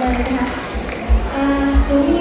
เลยนะคะอ่าหนูมี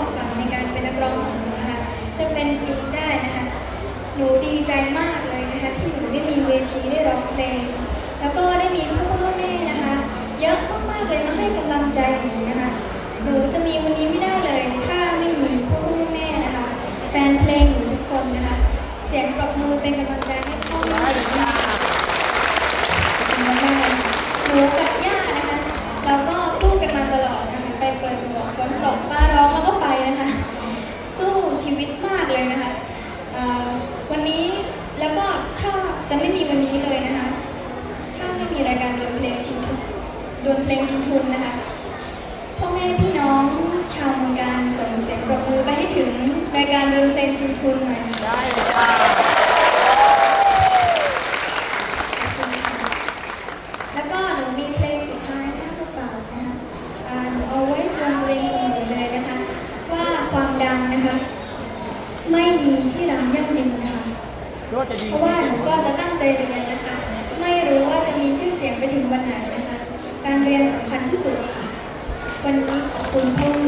ความฝันในการเป็นนักร้องของหนูนะคะจะเป็นจริงได้นะคะหนูดีใจมากเลยนะคะที่หนูได้มีเวทีได้ร้องเพลง แล้วก็ได้มีพ่อพ่อแม่นะคะ เยอะมากๆเลยมาให้กำลังใจหนูนะคะหนูจะมีวันนี้ไม่ได้เลย ถ้าไม่มีพ่อพ่อแม่นะคะ แฟนเพลงหนูทุกคนนะคะ เสียงปรบมือเป็นกำลังใจให้พ่อแม่หนูนะคะขอบคุณมากๆหนูกับย่านะคะ เราก็สู้กันมาตลอดนะคะ ไปเปิดหมวกฝนตกฟ้าร้องแล้วก็ไปนะคะ สู้ชีวิตมากเลยนะคะเอ่อวันนี้แล้วก็ถ้าจะไม่มีวันนี้เลยนะคะ ถ้าไม่มีรายการดวลเพลงชิงทุน ดวลเพลงชิงทุนนะคะ พ่อแม่พี่น้องชาวเมืองการส่งเสียงปรบมือไปให้ถึงรายการดวลเพลงชิงทุนหน่อยค่ะได้เลยค่ะแล้วก็หนูมีเพลงสุดท้ายนะคะมาฝากนะคะอ่าหนูเอาไว้เตือนตัวเองเสมอเลยนะคะ ว่าความดังนะคะ ไม่มีที่รังยั่งยืนนะคะก็จะดีเพราะว่าหนูก็จะตั้งใจเรียน เรียนสำคัญที่สุดค่ะ วันนี้ขอบคุณพ่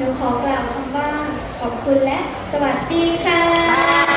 หนูขอกล่าวคำว่าขอบคุณและสวัสดีค่ะ